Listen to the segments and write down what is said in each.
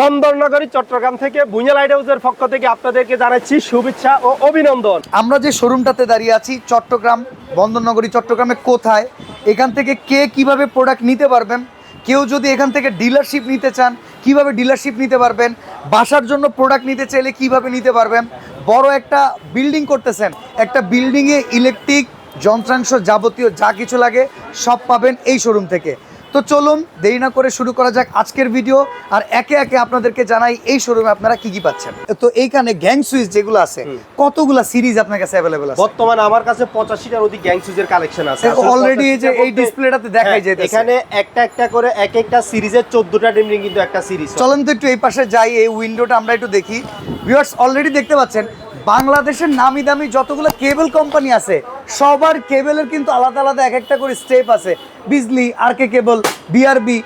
বন্দরনগরী, চট্টগ্রাম থেকে বুইয়া লাইট হাউসের পক্ষ থেকে আপনাদেরকে জানাচ্ছি শুভেচ্ছা ও অভিনন্দন। আমরা যে শোরুমটাতে দাঁড়িয়ে আছি, চট্টগ্রাম, বন্দরনগরী, চট্টগ্রামে কোথায়, এখান থেকে কে কীভাবে প্রোডাক্ট নিতে পারবেন, কেউ যদি এখান থেকে ডিলারশিপ নিতে চান, কীভাবে ডিলারশিপ নিতে পারবেন, বাসার জন্য প্রোডাক্ট নিতে চাইলে কীভাবে নিতে পারবেন, বড় একটা বিল্ডিং করতেছেন, একটা বিল্ডিংয়ে ইলেকট্রিক যন্ত্রাংশ যাবতীয় যা কিছু লাগে সব পাবেন এই শোরুম থেকে। তো চলুন দেরি না করে শুরু করা যাক আজকের ভিডিও আর একে একে আপনাদেরকে জানাই এই শোরুমে আপনারা কি কি পাচ্ছেন। তো এইখানে গ্যাং সুইচ যেগুলো আছে কতগুলা সিরিজ আপনার কাছে অ্যাভেলেবল আছে? বর্তমানে আমার কাছে পঁচাশিটার অধিক গ্যাং সুইচের কালেকশন আছে। অলরেডি এই যে এই ডিসপ্লেটাতে দেখাই হ্যাঁ, যাইতেছে। এখানে একটা একটা করে এক একটা সিরিজের চোদ্দটা ডিমরিং কিন্তু একটা সিরিজ চলুন তো একটু এই পাশে যাই এই উইন্ডোটা আমরা একটু দেখি। ভিউয়ার্স অলরেডি দেখতে পাচ্ছেন বাংলাদেশের নামি দামি যতগুলো কেবল কোম্পানি আছে, সবার কেবলের কিন্তু আলাদা আলাদা এক একটা করে স্টেপ আছে। বিজলি আর কে কেবল বিআরবি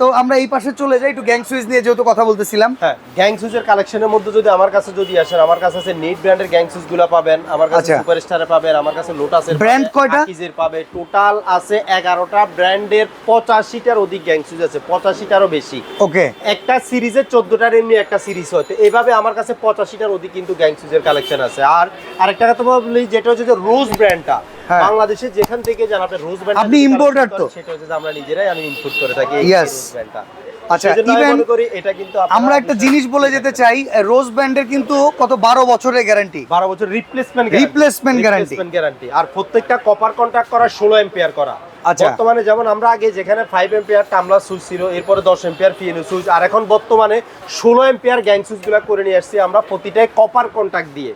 তো আমরা এই পাশে চলে যাই একটু গ্যাং সুইচ নিয়ে যেহেতু কথা বলতেছিলাম হ্যাঁ গ্যাং সুইচের কালেকশনের মধ্যে যদি আমার কাছে যদি আসেন আমার কাছে আছে নেট ব্র্যান্ডের গ্যাং সুইচগুলা পাবেন আমার কাছে আচ্ছা। সুপারস্টারে পাবেন আমার কাছে লোটাসের Brand কয়টা? আকিজের পাবে টোটাল আছে এগারোটা ব্র্যান্ডের পঁচাশিটার অধিক গ্যাং সুইচ আছে পঁচাশিটারও বেশি ওকে একটা সিরিজের চোদ্দটার এমনি একটা সিরিজ হতে এইভাবে আমার কাছে পঁচাশিটার অধিক কিন্তু গ্যাং সুইচের কালেকশন আছে আর আরেকটা কথা বলি যেটা হচ্ছে যে রোজ ব্র্যান্ডটা হ্যাঁ। বাংলাদেশে যেখান থেকে আপনি রোজ আপনি ইম্পোর্টার তো? সেটা হচ্ছে আমরা নিজেরাই আমি ইনপুট করে থাকি এই রোজ ব্র্যান্ডটা আচ্ছা, করি এটা কিন্তু আমরা একটা জিনিস বলে যেতে চাই রোজ ব্যান্ডের কিন্তু কত বারো বছরের গ্যারান্টি বারো বছর রিপ্লেসমেন্ট রিপ্লেসমেন্ট গ্যারান্টি আর প্রত্যেকটা কপার কন্ট্যাক্ট করা ষোলো এম্পিয়ার করা। বর্তমানে যেমন আমরা আগে যেখানে ফাইভ এম্পিয়ার টামলা সুইচ ছিল এরপরে দশ এম্পিয়ার পিএনও সুইচ আর এখন বর্তমানে ষোলো এম্পিয়ার গ্যাং সুইচগুলা করে নিয়ে আসছি আমরা প্রতিটাই কপার কন্ট্যাক্ট দিয়ে।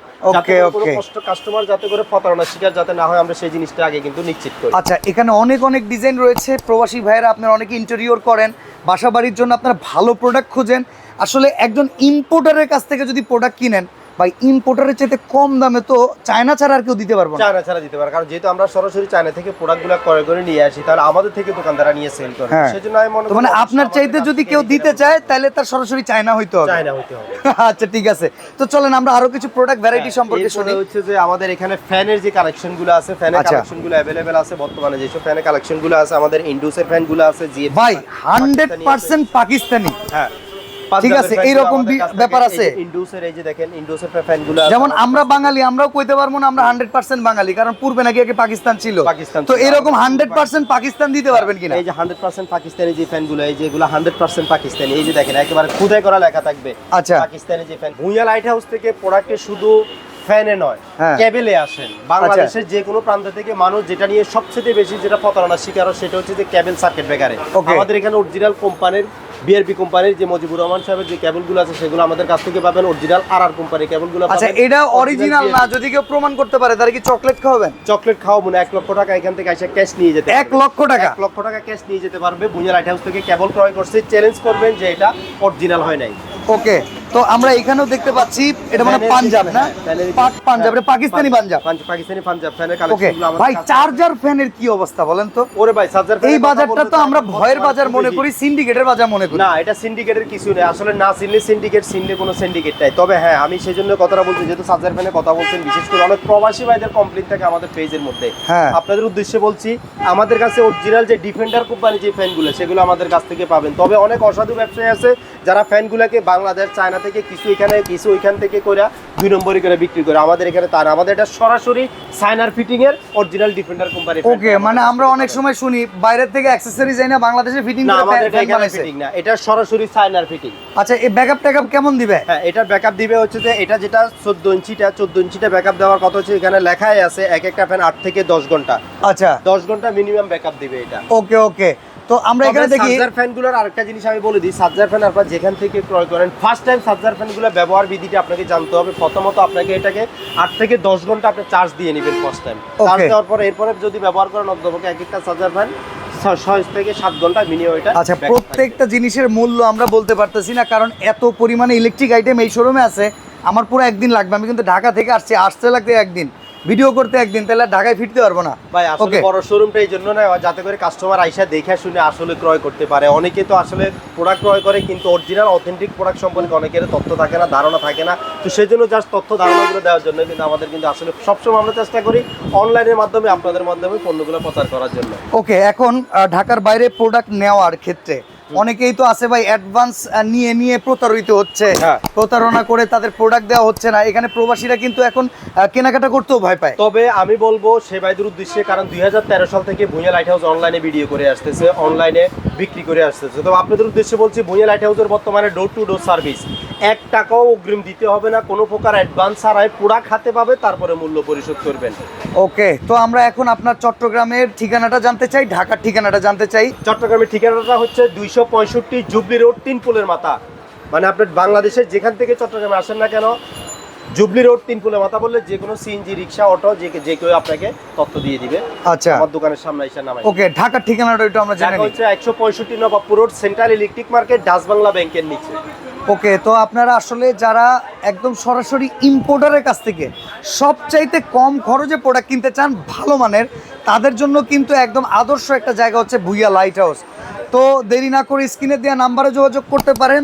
কাস্টমার যাতে করে প্রতারণার শিকার যাতে না হয় আমরা সেই জিনিসটা আগে কিন্তু নিশ্চিত করি। আচ্ছা এখানে অনেক অনেক ডিজাইন রয়েছে। প্রবাসী ভাইয়েরা আপনারা অনেক ইন্টেরিয়র করেন বাসা বাড়ির জন্য আপনারা ভালো প্রোডাক্ট খোঁজেন। আসলে একজন ইম্পোর্টারের কাছ থেকে যদি প্রোডাক্ট কিনেন বা ইম্পোর্টারের চাইতে কম দামে তো চায়না ছাড়া আর কেউ দিতে পারব চায়না ছাড়া দিতে পারে কারণ যেহেতু আমরা সরাসরি চায়না থেকে প্রোডাক্টগুলো ক্রয় করে নিয়ে আসি তাহলে আমাদের থেকে দোকানদাররা নিয়ে সেল করে। হ্যাঁ। সেজন্য আমি মনে মানে আপনার চাইতে যদি কেউ দিতে। চায় তাহলে তার সরাসরি চায়না হইতে হবে। চায়না হইতে হবে। আচ্ছা ঠিক আছে। তো চলেন আমরা আরও কিছু প্রোডাক্ট ভ্যারাইটি সম্পর্কে শুনি। হচ্ছে যে আমাদের এখানে ফ্যানের যে কালেকশনগুলো আছে ফ্যানের আচ্ছা। কালেকশনগুলো অ্যাভেলেবেল আছে বর্তমানে। যেসব ফ্যানের কালেকশনগুলো আছে আমাদের ইন্ডুসের ফ্যানগুলো আছে জি ভাই হান্ড্রেড পার্সেন্ট পাকিস্তানি। হ্যাঁ। ঠিক আছে, এইরকম ব্যাপার আছে? ইন্ডুসের এই যে দেখেন ইন্ডুসের ফ্যানগুলো যেমন আমরা বাঙালি আমরাও কইতে পারব না আমরা হান্ড্রেড পার্সেন্ট বাঙালি কারণ পূর্বে নাকি আগে পাকিস্তান ছিল তো এরকম হান্ড্রেড পার্সেন্ট পাকিস্তান দিতে পারবেন কিনা এই যে হান্ড্রেড পার্সেন্ট পাকিস্তানি যে এই যেগুলো হান্ড্রেড পার্সেন্ট পাকিস্তানি এই যে দেখেন একেবারে খুদাই করা লেখা থাকবে আচ্ছা। পাকিস্তানি যে ফ্যান ভুঁইয়া লাইট হাউস থেকে প্রোডাক্টে শুধু ফ্যানে নয় হ্যাঁ। কেবেলে আসেন বাংলাদেশের যে কোনো প্রান্ত থেকে মানুষ যেটা নিয়ে সবচেয়ে বেশি যেটা প্রতারণার শিকার হয় সেটা হচ্ছে যে কেবল সার্কিট ব্রেকারে. আমাদের এখানে অরিজিনাল কোম্পানির বিআরপি কোম্পানির যে মজিবুর রহমান সাহেবের যে কেবলগুলো আছে সেগুলো আমাদের কাছ থেকে পাবেন অরিজিনাল আর আর কোম্পানির কেবলগুলো আচ্ছা এটা অরিজিনাল না যদি কেউ প্রমাণ করতে পারে তাহলে কি চকলেট খাওয়াবেন? চকলেট খাওয়াবো না এক লক্ষ টাকা এখান থেকে এসে ক্যাশ নিয়ে যেতে এক লক্ষ টাকা? এক লক্ষ টাকা ক্যাশ নিয়ে যেতে পারবে বুনিয়া লাইট হাউস থেকে কেবল ক্রয় করছে। চ্যালেঞ্জ করবেন যে এটা অরিজিনাল হয় নাই। ওকে তো আমরা এখানেও দেখতে পাচ্ছি এটা মানে পাঞ্জাব না? ফ্যানের- পাক পাঞ্জাব এটা পাকিস্তানি পাঞ্জাব, পাকিস্তানি পাঞ্জাব ফ্যানের ওকে ভাই চার্জার ফ্যানের কি অবস্থা বলেন তো? ওরে ভাই চার্জার এই বাজারটা তো আমরা ভয়ের বাজার মনে করি সিন্ডিকেটের বাজার মনে করি। না এটা সিন্ডিকেটের কিছু নেই আসলে না চিনলে সিন্ডিকেট চিনলে কোনো সিন্ডিকেট নাই। তবে হ্যাঁ আমি সেই জন্য কথাটা বলছি যেহেতু চার্জার ফ্যানে কথা বলছেন বিশেষ করে অনেক প্রবাসী ভাইদের কমপ্লেন থাকে আমাদের পেজের মধ্যে। হ্যাঁ। আপনাদের উদ্দেশ্যে বলছি আমাদের কাছে অরিজিনাল যে ডিফেন্ডার কোম্পানি যে ফ্যানগুলো সেগুলো আমাদের কাছ থেকে পাবেন। তবে অনেক অসাধু ব্যবসায়ী আছে যারা ফ্যানগুলোকে বাংলাদেশ চায়না থেকে কিছু এখানে কিছু ওইখান থেকে করে দুই নম্বরই করে বিক্রি করে। আমাদের এখানে তার আমাদের এটা সরাসরি সাইনার ফিটিং এর অরিজিনাল ডিফেন্ডার কোম্পানি ওকে মানে আমরা অনেক সময় শুনি বাইরের থেকে অ্যাক্সেসরিজ যাই না বাংলাদেশে ফিটিং না করে আমাদের এটা এখানে ফিটিং না এটা সরাসরি সাইনার ফিটিং আচ্ছা এই ব্যাকআপ ট্যাকআপ কেমন দিবে? হ্যাঁ এটা ব্যাকআপ দিবে হচ্ছে যে এটা যেটা চোদ্দ ইঞ্চিটা চোদ্দ ইঞ্চিটা ব্যাকআপ দেওয়ার কথা হচ্ছে এখানে লেখাই আছে এক একটা ফ্যান আট থেকে দশ ঘণ্টা। আচ্ছা। দশ ঘণ্টা মিনিমাম ব্যাকআপ দিবে এটা। ওকে ওকে তো আমরা এখানে দেখি সার্জার ফ্যানগুলোর আরেকটা জিনিস আমি বলে দিই। সার্জার ফ্যান আপনারা যেখান থেকে ক্রয় করেন ফার্স্ট টাইম সার্জার ফ্যানগুলো ব্যবহার বিধিটা আপনাকে জানতে হবে। প্রথমত আপনাকে এটাকে আট থেকে দশ ঘণ্টা আপনি চার্জ দিয়ে নেবেন ফার্স্ট টাইম চার্জ দেওয়ার পরে এরপরে যদি ব্যবহার করেন অধ্যপকে এক একটা চার্জার ফ্যান ছয় থেকে সাত ঘণ্টা মিনিমাম এটা আচ্ছা প্রত্যেকটা জিনিসের মূল্য আমরা বলতে পারতেছি না কারণ এত পরিমাণে ইলেকট্রিক আইটেম এই শোরুমে আছে আমার পুরো একদিন লাগবে। আমি কিন্তু ঢাকা থেকে আসছি আসতে লাগবে একদিন। ভিডিও করতে একদিন তাহলে ঢাকায় ফিরতে পারব না। ভাই আসলে বড় শোরুমটা এই জন্য না যাতে করে কাস্টমার আইসা দেখে শুনে আসলে ক্রয় করতে পারে। অনেকে তো আসলে প্রোডাক্ট ক্রয় করে কিন্তু অরিজিনাল অথেন্টিক প্রোডাক্ট সম্পর্কে অনেকের তথ্য থাকে না ধারণা থাকে না। তো সেই জন্য জাস্ট তথ্য ধারণাগুলো দেওয়ার জন্য কিন্তু আমাদের কিন্তু আসলে সবসময় আমরা চেষ্টা করি অনলাইনের মাধ্যমে আপনাদের মাধ্যমে পণ্যগুলো প্রচার করার জন্য। ওকে এখন ঢাকার বাইরে প্রোডাক্ট নেওয়ার ক্ষেত্রে অনেকেই তো আছে ভাই অ্যাডভান্স নিয়ে নিয়ে প্রতারিত হচ্ছে। হ্যাঁ। প্রতারণা করে তাদের প্রোডাক্ট দেওয়া হচ্ছে না। এখানে প্রবাসীরা কিন্তু এখন কেনাকাটা করতেও ভয় পায়। তবে আমি বলব সে ভাইদের উদ্দেশ্যে কারণ দুই সাল থেকে ভুঁইয়া লাইট হাউস অনলাইনে ভিডিও করে আসতেছে অনলাইনে বিক্রি করে আসতেছে। তো আপনাদের উদ্দেশ্যে বলছি ভুঁইয়া লাইট হাউসের বর্তমানে ডোর টু ডোর সার্ভিস এক টাকাও অগ্রিম দিতে হবে না কোনো প্রকার অ্যাডভান্স ছাড়াই প্রোডাক্ট হাতে পাবে তারপরে মূল্য পরিশোধ করবেন। ওকে তো আমরা এখন আপনার চট্টগ্রামের ঠিকানাটা জানতে চাই ঢাকার ঠিকানাটা জানতে চাই। চট্টগ্রামের ঠিকানাটা হচ্ছে দুইশো পঁয়ষট্টি জুবলি রোড তিন পুলের মাথা। মানে আপনার বাংলাদেশের যেখান থেকে চট্টগ্রামে আসেন না কেন জুবলি রোড তিন পুলের মাথা বললে যে কোনো সিএনজি রিক্সা অটো যে যে কেউ আপনাকে তথ্য দিয়ে দিবে। আচ্ছা। আমার দোকানের সামনে এসে নামাই। ওকে ঢাকার ঠিকানাটা একটু আমরা জেনে হচ্ছে একশো পঁয়ষট্টি Nawabpur road central electric market Dutch Bangla ব্যাংকের নিচে। ওকে তো আপনারা আসলে যারা একদম সরাসরি ইম্পোর্টারের কাছ থেকে সবচাইতে কম খরচে প্রোডাক্ট কিনতে চান ভালো মানের তাদের জন্য কিন্তু একদম আদর্শ একটা জায়গা হচ্ছে ভুইয়া লাইট হাউস তো দেরি না করে স্ক্রিনে দেওয়া নাম্বারে যোগাযোগ করতে পারেন।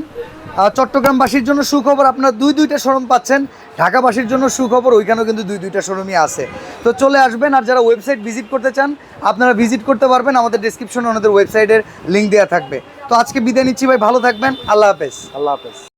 চট্টগ্রামবাসীর জন্য সুখবর আপনারা দুই দুইটা শোরুম পাচ্ছেন। ঢাকাবাসীর জন্য সুখবর, ওইখানেও কিন্তু দুই দুইটা শোরুমই আছে। তো চলে আসবেন আর যারা ওয়েবসাইট ভিজিট করতে চান, আপনারা ভিজিট করতে পারবেন। আমাদের ডিসক্রিপশনে ওনাদের ওয়েবসাইটের লিঙ্ক দেওয়া থাকবে। তো আজকে বিদায় নিচ্ছি ভাই, ভালো থাকবেন। আল্লাহ হাফেজ। আল্লাহ হাফেজ।